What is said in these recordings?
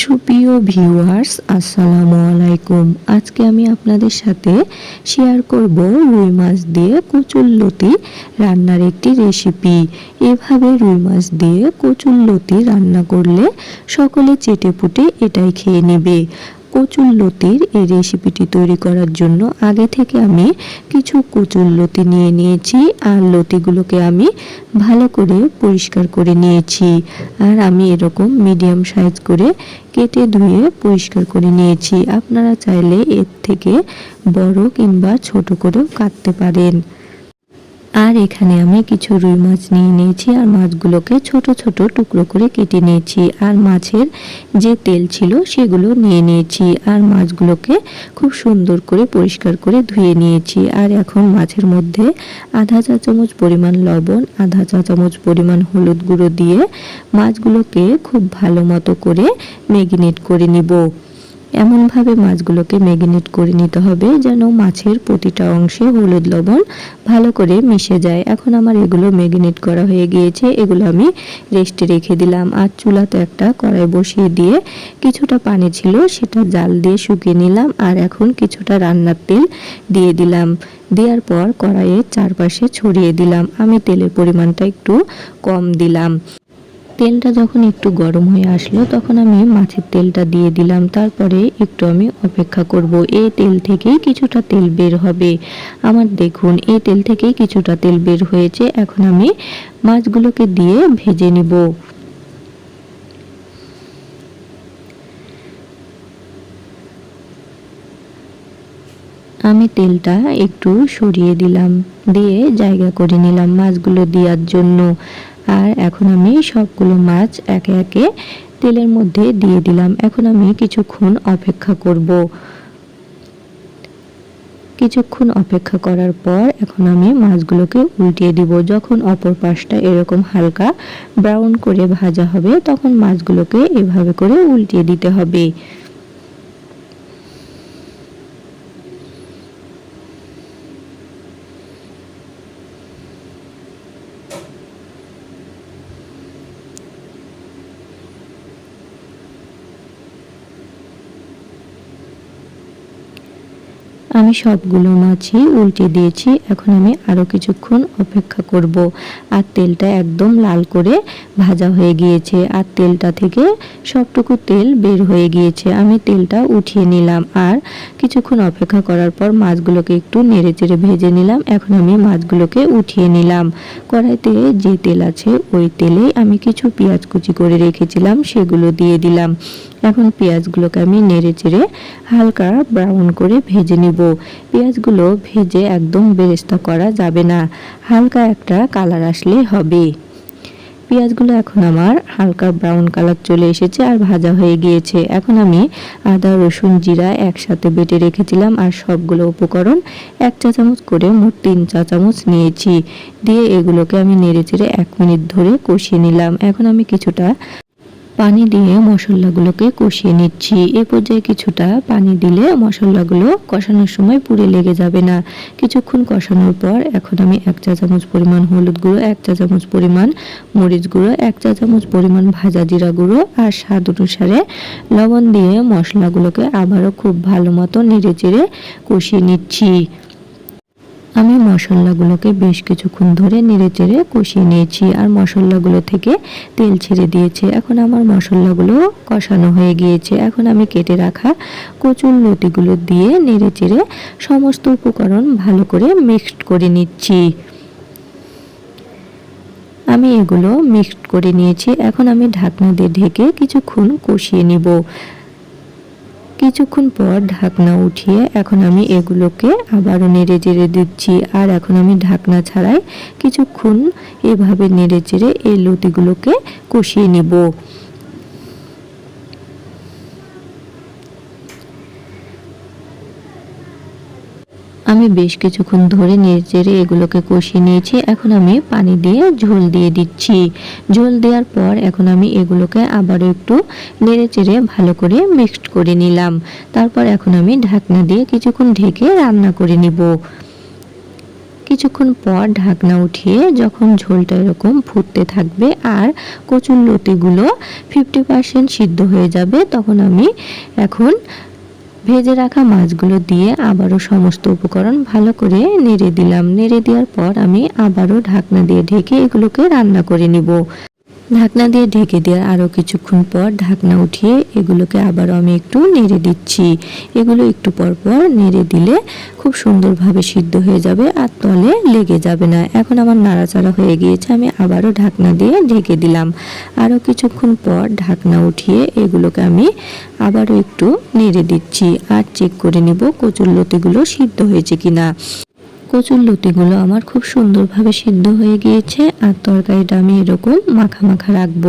সুপ্রিয় ভিউয়ার্স আসসালামু আলাইকুম। আজকে আমি আপনাদের সাথে শেয়ার করব রুই মাছ দিয়ে কচুরলতি রান্নার একটি রেসিপি এভাবে রুই মাছ দিয়ে কচুরলতি রান্না করলে সকলে চেটে পুটে এটাই খেয়ে নেবে। কচুর লতির এই রেসিপিটি তৈরি করার জন্য আগে থেকে আমি কিছু কচুর লতি নিয়ে নিয়েছি আর লতিগুলোকে আমি ভালো করে পরিষ্কার করে নিয়েছি। আর আমি এরকম মিডিয়াম সাইজ করে কেটে ধুয়ে পরিষ্কার করে নিয়েছি। আপনারা চাইলে এর থেকে বড় কিংবা ছোট করেও কাটতে পারেন। আর এখানে আমি কিছু রুই মাছ নিয়ে নিয়েছি আর মাছগুলোকে ছোট ছোট টুকরো করে কেটে নিয়েছি আর মাছের যে তেল ছিল সেগুলো নিয়ে নিয়েছি আর মাছগুলোকে খুব সুন্দর করে পরিষ্কার করে ধুয়ে নিয়েছি। আর এখন মাছের মধ্যে আধা চা চামচ পরিমাণ লবণ, আধা চা চামচ পরিমাণ হলুদ গুঁড়ো দিয়ে মাছগুলোকে খুব ভালো মতো করে ম্যাগিনেট করে নিব। এমনভাবে মাছগুলোকে ম্যাগিনেট করে নিতে হবে যেন মাছের প্রতিটা অংশে হলুদ লবণ ভালো করে মিশে যায়। এখন আমার এগুলো ম্যাগিনেট করা হয়ে গিয়েছে, এগুলো আমি রেস্টে রেখে দিলাম। আর চুলাতে একটা কড়াই বসিয়ে দিয়ে কিছুটা পানি ছিল সেটা জাল দিয়ে শুকিয়ে নিলাম আর এখন কিছুটা রান্নার তেল দিয়ে দিলাম। দেওয়ার পর কড়াইয়ের চারপাশে ছড়িয়ে দিলাম। আমি তেলের পরিমাণটা একটু কম দিলাম। তেলটা যখন একটু গরম হয়ে আসলো, তখন আমি মাছের তেলটা দিয়ে দিলাম। তারপরে একটু আমি অপেক্ষা করব। এই তেল থেকেই কিছুটা তেল বের হবে। আমার দেখুন, এই তেল থেকেই কিছুটা তেল বের হয়েছে। এখন আমি মাছগুলোকে দিয়ে ভেজে নিব। আমি তেলটা একটু সরিয়ে দিলাম, দিয়ে জায়গা করে নিলাম মাছগুলো দেওয়ার জন্য। আর এখন আমি সবগুলো মাছ একে একে তেলের মধ্যে দিয়ে দিলাম। এখন আমি কিছুক্ষণ অপেক্ষা করব। কিছুক্ষণ অপেক্ষা করার পর এখন আমি মাছগুলোকে উল্টিয়ে দিব। যখন অপর পাশটা এরকম হালকা ব্রাউন করে ভাজা হবে, তখন মাছগুলোকে এভাবে করে উল্টিয়ে দিতে হবে। আমি সবগুলো মাছই উল্টে দিয়েছি। এখন আমি আরও কিছুক্ষণ অপেক্ষা করব। আর তেলটা একদম লাল করে ভাজা হয়ে গিয়েছে। আর তেলটা থেকে সবটুকু তেল বের হয়ে গিয়েছে। আমি তেলটা উঠিয়ে নিলাম। আর কিছুক্ষণ অপেক্ষা করার পর মাছগুলোকে একটু নেড়ে চেড়ে ভেজে নিলাম। এখন আমি মাছগুলোকে উঠিয়ে নিলাম। কড়াইতে যে তেল আছে ওই তেলেই আমি কিছু পেঁয়াজ কুচি করে রেখেছিলাম, সেগুলো দিয়ে দিলাম। এখন পেঁয়াজগুলোকে আমি নেড়ে চেড়ে হালকা ব্রাউন করে ভেজে নিব। পেঁয়াজগুলো ভেজে একদম বেরেস্তা করা যাবে না, হালকা একটা কালার আসলে হবে। পেঁয়াজগুলো এখন আমার হালকা ব্রাউন কালার চলে এসেছে আর ভাজা হয়ে গিয়েছে। এখন আমি আদা, রসুন, জিরা একসাথে বেটে রেখেছিলাম আর সবগুলো উপকরণ এক চা চামচ করে মোট তিন চা চামচ নিয়েছি। দিয়ে এগুলোকে আমি নেড়ে চেড়ে এক মিনিট ধরে কষিয়ে নিলাম। এখন আমি কিছুটা পানি দিয়ে মশলাগুলোকে কষিয়ে নিচ্ছি। এ পর্যায়ে কিছুটা পানি দিলে মশলাগুলো কষানোর সময় পুড়ে লেগে যাবে না। কিছুক্ষণ কষানোর পর এখন আমি এক চা চামচ পরিমাণ হলুদ গুঁড়ো, এক চা চামচ পরিমাণ মরিচ গুঁড়ো, এক চা চামচ পরিমাণ ভাজা জিরা গুঁড়ো আর স্বাদ অনুসারে লবণ দিয়ে মশলাগুলোকে আবারও খুব ভালো মতো নেড়ে চেড়ে কষিয়ে নিচ্ছি। আমি মশলাগুলোকে বেশ কিছুক্ষণ ধরে নেড়ে চেড়ে কষিয়ে নিয়েছি আর মশলাগুলো থেকে তেল ছেড়ে দিয়েছে। এখন আমার মশলাগুলো কষানো হয়ে গিয়েছে। এখন আমি কেটে রাখা কচুর লতিগুলো দিয়ে নেড়ে চেড়ে সমস্ত উপকরণ ভালো করে মিক্সড করে নিচ্ছি। আমি এগুলো মিক্সড করে নিয়েছি। এখন আমি ঢাকনা দিয়ে ঢেকে কিছুক্ষণ কষিয়ে নিব। কিছুক্ষণ পর ঢাকনা উঠিয়ে এখন আমি এগুলোকে আবারও নেড়ে চেড়ে দিচ্ছি। আর এখন আমি ঢাকনা ছাড়াই কিছুক্ষণ এভাবে নেড়ে চেড়ে এই লতিগুলোকে কষিয়ে নিব। আমি বেশ কিছুক্ষণ ধরে নেড়ে এগুলোকে কষিয়ে নিয়েছি। এখন আমি পানি দিয়ে ঝোল দিয়ে দিচ্ছি। ঝোল দেওয়ার পর এখন আমি এগুলোকে আবারও একটু নেড়ে চেড়ে ভালো করে মিক্সড করে নিলাম। তারপর এখন আমি ঢাকনা দিয়ে কিছুক্ষণ ঢেকে রান্না করে নিব। কিছুক্ষণ পর ঢাকনা উঠিয়ে যখন ঝোলটা এরকম ফুটতে থাকবে আর কচুর লতিগুলো ফিফটি পার্সেন্ট সিদ্ধ হয়ে যাবে, তখন আমি এখন ভেজে রাখা মাছগুলো দিয়ে আবারও সমস্ত উপকরণ ভালো করে নেড়ে দিলাম। নেড়ে দেওয়ার পর আমি আবারও ঢাকনা দিয়ে ঢেকে এগুলোকে রান্না করে নিব। ঢাকনা দিয়ে ঢেকে দেওয়ার আরও কিছুক্ষণ পর ঢাকনা উঠিয়ে এগুলোকে আবারও আমি একটু নেড়ে দিচ্ছি। এগুলো একটু পর পর নেড়ে দিলে খুব সুন্দরভাবে সিদ্ধ হয়ে যাবে আর তলে লেগে যাবে না। এখন আমার নাড়াচাড়া হয়ে গিয়েছে, আমি আবারও ঢাকনা দিয়ে ঢেকে দিলাম। আরও কিছুক্ষণ পর ঢাকনা উঠিয়ে এগুলোকে আমি আবারও একটু নেড়ে দিচ্ছি। আর চেক করে নিব কচুর লতিগুলো সিদ্ধ হয়েছে কিনা। কচুর লতিগুলো আমার খুব সুন্দরভাবে সিদ্ধ হয়ে গিয়েছে আর তরকারিটা আমি এরকম মাখা মাখা রাখব।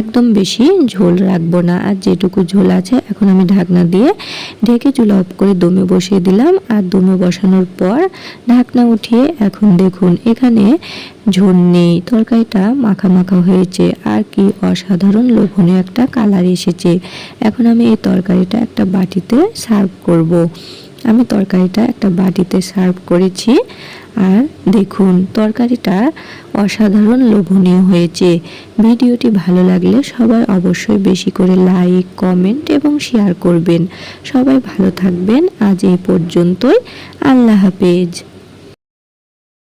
একদম বেশি ঝোল রাখব না। আর যেটুকু ঝোল আছে, এখন আমি ঢাকনা দিয়ে ঢেকে চুলা অফ করে দমে বসিয়ে দিলাম। আর দমে বসানোর পর ঢাকনা উঠিয়ে এখন দেখুন, এখানে ঝোল নেই। তরকারিটা মাখা মাখা হয়েছে। আর কি অসাধারণ লোভনীয় একটা কালার এসেছে। এখন আমি এই তরকারিটা একটা বাটিতে সার্ভ করব। আমি তরকারিটা একটা বাটিতে সার্ভ করেছি। আর দেখুন, তরকারিটা অসাধারণ লোভনীয় হয়েছে। ভিডিওটি ভালো লাগলে সবাই অবশ্যই বেশি করে লাইক, কমেন্ট এবং শেয়ার করবেন। সবাই ভালো থাকবেন। আজ এই পর্যন্তই। আল্লাহ হাফেজ।